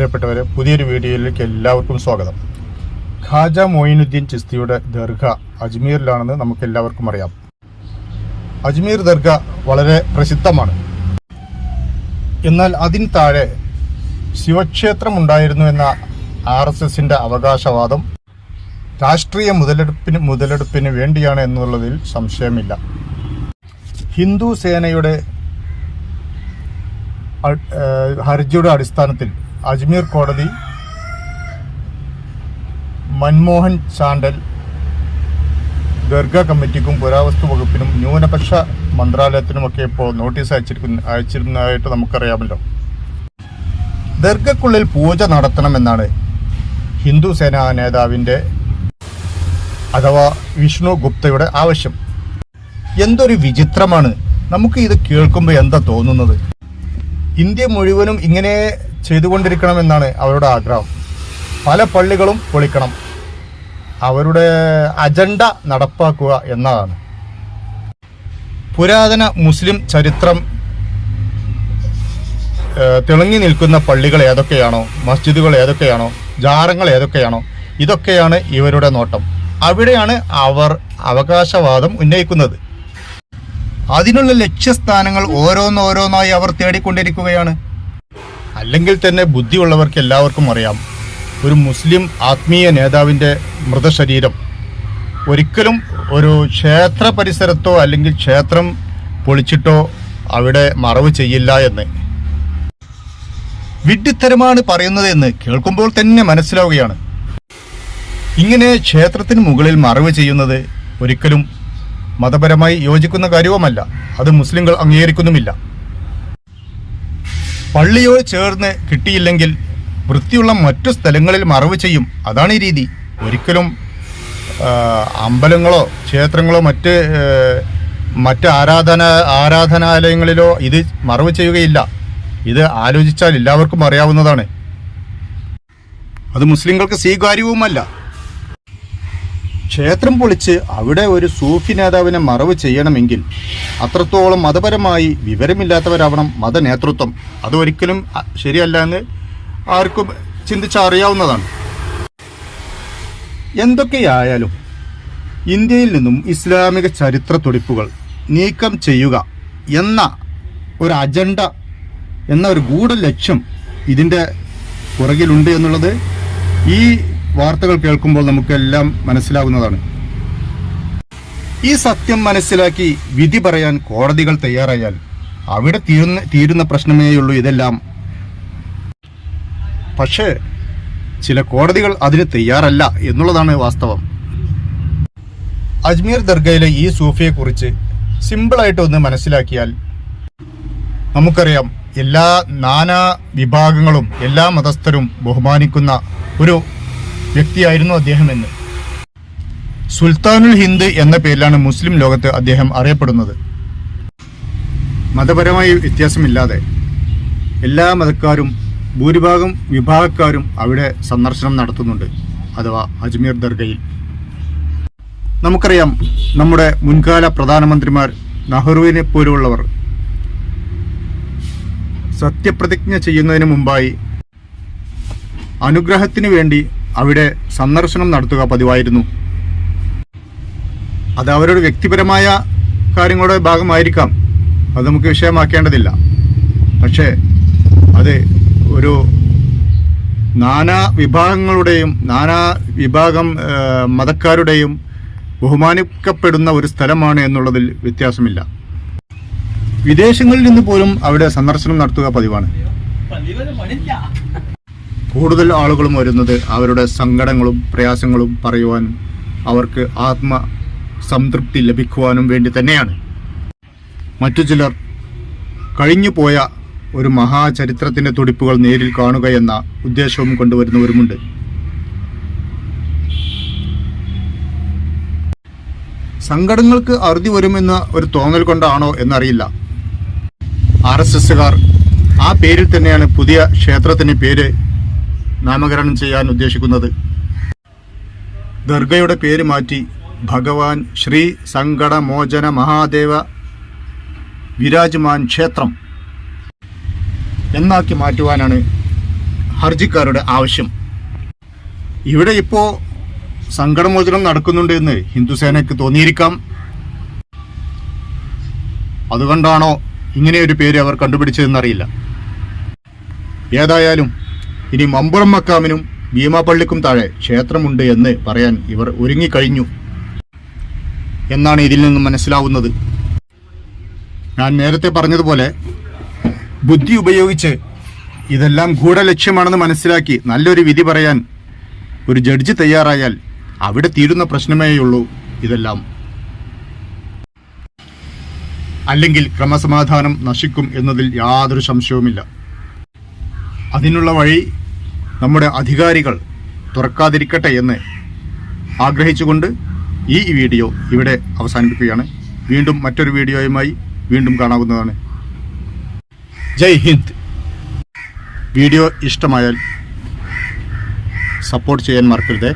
പ്രിയപ്പെട്ടവരെ പുതിയൊരു വീഡിയോയിലേക്ക് എല്ലാവർക്കും സ്വാഗതം. ഖാജ മൊയിനുദ്ദീൻ ചിസ്തിയുടെ ദർഗ അജ്മീറിലാണെന്ന് നമുക്ക് എല്ലാവർക്കും അറിയാം. അജ്മീർ ദർഗ വളരെ പ്രസിദ്ധമാണ്. എന്നാൽ അതിന് താഴെ ശിവക്ഷേത്രം ഉണ്ടായിരുന്നു എന്ന ആർ എസ് എസിന്റെ അവകാശവാദം രാഷ്ട്രീയ മുതലെടുപ്പിന് മുതലെടുപ്പിന് വേണ്ടിയാണ് എന്നുള്ളതിൽ സംശയമില്ല. ഹിന്ദു സേനയുടെ ഹർജിയുടെ അടിസ്ഥാനത്തിൽ അജ്മീർ കോടതി മൻമോഹൻ ചാണ്ടൽ ദർഗ കമ്മിറ്റിക്കും പുരാവസ്തു വകുപ്പിനും ന്യൂനപക്ഷ മന്ത്രാലയത്തിനുമൊക്കെ ഇപ്പോൾ നോട്ടീസ് അയച്ചിരിക്കുന്ന അയച്ചിരുന്നതായിട്ട് നമുക്കറിയാമല്ലോ. ദർഗക്കുള്ളിൽ പൂജ നടത്തണമെന്നാണ് ഹിന്ദു സേനാ നേതാവിന്റെ അഥവാ വിഷ്ണു ഗുപ്തയുടെ ആവശ്യം. എന്തൊരു വിചിത്രമാണ്. നമുക്ക് ഇത് കേൾക്കുമ്പോൾ എന്താ തോന്നുന്നത്? ഇന്ത്യ മുഴുവനും ഇങ്ങനെ ചെയ്തുകൊണ്ടിരിക്കണമെന്നാണ് അവരുടെ ആഗ്രഹം. പല പള്ളികളും പൊളിക്കണം. അവരുടെ അജണ്ട നടപ്പാക്കുക എന്നതാണ്. പുരാതന മുസ്ലിം ചരിത്രം തിളങ്ങി നിൽക്കുന്ന പള്ളികൾ ഏതൊക്കെയാണോ മസ്ജിദുകൾ ഏതൊക്കെയാണോ ജാറങ്ങൾ ഏതൊക്കെയാണോ ഇതൊക്കെയാണ് ഇവരുടെ നോട്ടം. അവിടെയാണ് അവർ അവകാശവാദം ഉന്നയിക്കുന്നത്. അതിനുള്ള ലക്ഷ്യസ്ഥാനങ്ങൾ ഓരോന്നോരോന്നായി അവർ തേടിക്കൊണ്ടിരിക്കുകയാണ്. അല്ലെങ്കിൽ തന്നെ ബുദ്ധിയുള്ളവർക്ക് എല്ലാവർക്കും അറിയാം ഒരു മുസ്ലിം ആത്മീയ നേതാവിന്റെ മൃതശരീരം ഒരിക്കലും ഒരു ക്ഷേത്ര പരിസരത്തോ അല്ലെങ്കിൽ ക്ഷേത്രം പൊളിച്ചിട്ടോ അവിടെ മറവ് ചെയ്യില്ല എന്ന്. വിഡ്ഢിത്തരമാണ് പറയുന്നത് എന്ന് കേൾക്കുമ്പോൾ തന്നെ മനസ്സിലാവുകയാണ്. ഇങ്ങനെ ക്ഷേത്രത്തിന് മുകളിൽ മറവ് ചെയ്യുന്നത് ഒരിക്കലും മതപരമായി യോജിക്കുന്ന കാര്യവുമല്ല. അത് മുസ്ലിങ്ങൾ അംഗീകരിക്കുന്നുമില്ല. പള്ളിയോട് ചേർന്ന് കിട്ടിയില്ലെങ്കിൽ വൃത്തിയുള്ള മറ്റു സ്ഥലങ്ങളിൽ മറവ് ചെയ്യും. അതാണ് ഈ രീതി. ഒരിക്കലും അമ്പലങ്ങളോ ക്ഷേത്രങ്ങളോ മറ്റ് മറ്റ് ആരാധന ആരാധനാലയങ്ങളിലോ ഇത് മറവ് ചെയ്യുകയില്ല. ഇത് ആലോചിച്ചാൽ എല്ലാവർക്കും അറിയാവുന്നതാണ്. അത് മുസ്ലിങ്ങൾക്ക് സ്വീകാര്യവുമല്ല. ക്ഷേത്രം പൊളിച്ച് അവിടെ ഒരു സൂഫി നേതാവിനെ മറവ് ചെയ്യണമെങ്കിൽ അത്രത്തോളം മതപരമായി വിവരമില്ലാത്തവരാവണം മതനേതൃത്വം. അത് ഒരിക്കലും ശരിയല്ല എന്ന് ആർക്കും ചിന്തിച്ചറിയാവുന്നതാണ്. എന്തൊക്കെയായാലും ഇന്ത്യയിൽ നിന്നും ഇസ്ലാമിക ചരിത്ര തുടിപ്പുകൾ നീക്കം ചെയ്യുക എന്ന ഒരു അജണ്ട എന്ന ഒരു ഗൂഢ ലക്ഷ്യം ഇതിന്റെ പുറകിലുണ്ട് എന്നുള്ളത് ഈ വാർത്തകൾ കേൾക്കുമ്പോൾ നമുക്കെല്ലാം മനസ്സിലാകുന്നതാണ് ഈ സത്യം മനസ്സിലാക്കി വിധി പറയാൻ കോടതികൾ തയ്യാറായാൽ അവിടെ തീരുന്ന തീരുന്ന പ്രശ്നമേയുള്ളൂ ഇതെല്ലാം. പക്ഷേ ചില കോടതികൾ അതിന് തയ്യാറല്ല എന്നുള്ളതാണ് വാസ്തവം. അജ്മീർ ദർഗയിലെ ഈ സൂഫിയെക്കുറിച്ച് സിമ്പിളായിട്ട് ഒന്ന് മനസ്സിലാക്കിയാൽ നമുക്കറിയാം എല്ലാ നാനാ വിഭാഗങ്ങളും എല്ലാ മതസ്ഥരും ബഹുമാനിക്കുന്ന ഒരു വ്യക്തിയായിരുന്നു അദ്ദേഹം എന്ന് സുൽത്താനുൽ ഹിന്ദ് എന്ന പേരിലാണ് മുസ്ലിം ലോകത്ത് അദ്ദേഹം അറിയപ്പെടുന്നത്. മതപരമായി വ്യത്യാസമില്ലാതെ എല്ലാ മതക്കാരും ഭൂരിഭാഗം വിഭാഗക്കാരും അവിടെ സന്ദർശനം നടത്തുന്നുണ്ട്. അഥവാ അജ്മീർ ദർഗയിൽ. നമുക്കറിയാം നമ്മുടെ മുൻകാല പ്രധാനമന്ത്രിമാർ നെഹ്റുവിനെ പോലുള്ളവർ സത്യപ്രതിജ്ഞ ചെയ്യുന്നതിന് മുമ്പായി അനുഗ്രഹത്തിന് വേണ്ടി അവിടെ സന്ദർശനം നടത്തുക പതിവായിരുന്നു. അത് അവരുടെ വ്യക്തിപരമായ കാര്യങ്ങളുടെ ഭാഗമായിരിക്കാം. അത് നമുക്ക് വിഷയമാക്കേണ്ടതില്ല. പക്ഷേ അത് ഒരു നാനാ വിഭാഗങ്ങളുടെയും നാനാ വിഭാഗം മതക്കാരുടെയും ബഹുമാനിക്കപ്പെടുന്ന ഒരു സ്ഥലമാണ് എന്നുള്ളതിൽ വ്യത്യാസമില്ല. വിദേശങ്ങളിൽ നിന്ന് പോലും അവിടെ സന്ദർശനം നടത്തുക പതിവാണ്. കൂടുതൽ ആളുകളും വരുന്നത് അവരുടെ സങ്കടങ്ങളും പ്രയാസങ്ങളും പറയുവാനും അവർക്ക് ആത്മ സംതൃപ്തി ലഭിക്കുവാനും വേണ്ടി തന്നെയാണ്. മറ്റു ചിലർ കഴിഞ്ഞു പോയ ഒരു മഹാചരിത്രത്തിന്റെ തുടിപ്പുകൾ നേരിൽ കാണുക എന്ന ഉദ്ദേശവും കൊണ്ടുവരുന്നവരുമുണ്ട്. സങ്കടങ്ങൾക്ക് അറുതി വരുമെന്ന ഒരു തോന്നൽ കൊണ്ടാണോ എന്നറിയില്ല. ആർ എസ് എസ്സുകാർ ആ പേരിൽ തന്നെയാണ് പുതിയ ക്ഷേത്രത്തിന് പേര് നാമകരണം ചെയ്യാൻ ഉദ്ദേശിക്കുന്നത്. ദർഗയുടെ പേര് മാറ്റി ഭഗവാൻ ശ്രീ സങ്കടമോചന മഹാദേവ വിരാജ്മാൻ ക്ഷേത്രം എന്നാക്കി മാറ്റുവാനാണ് ഹർജിക്കാരുടെ ആവശ്യം. ഇവിടെ ഇപ്പോൾ സങ്കടമോചനം നടക്കുന്നുണ്ട് എന്ന് ഹിന്ദുസേനയ്ക്ക് തോന്നിയിരിക്കാം. അതുകൊണ്ടാണോ ഇങ്ങനെയൊരു പേര് അവർ കണ്ടുപിടിച്ചതെന്നറിയില്ല. ഏതായാലും ഇനി മമ്പുറം മക്കാമിനും ഭീമാപള്ളിക്കും താഴെ ക്ഷേത്രമുണ്ട് എന്ന് പറയാൻ ഇവർ ഒരുങ്ങിക്കഴിഞ്ഞു. എന്നാണ് ഇതിൽ നിന്നും മനസ്സിലാവുന്നത്. ഞാൻ നേരത്തെ പറഞ്ഞതുപോലെ ബുദ്ധി ഉപയോഗിച്ച് ഇതെല്ലാം ഗൂഢലക്ഷ്യമാണെന്ന് മനസ്സിലാക്കി നല്ലൊരു വിധി പറയാൻ ഒരു ജഡ്ജി തയ്യാറായാൽ അവിടെ തീരുന്ന പ്രശ്നമേയുള്ളൂ ഇതെല്ലാം. അല്ലെങ്കിൽ ക്രമസമാധാനം നശിക്കും എന്നതിൽ യാതൊരു സംശയവുമില്ല. അതിനുള്ള വഴി നമ്മുടെ അധികാരികൾ തുറക്കാതിരിക്കട്ടെ എന്ന് ആഗ്രഹിച്ചുകൊണ്ട് ഈ വീഡിയോ ഇവിടെ അവസാനിപ്പിക്കുകയാണ്. വീണ്ടും മറ്റൊരു വീഡിയോയുമായി വീണ്ടും കാണാവുന്നതാണ്. ജയ് ഹിന്ദ്. വീഡിയോ ഇഷ്ടമായാൽ സപ്പോർട്ട് ചെയ്യാൻ മറക്കരുതേ.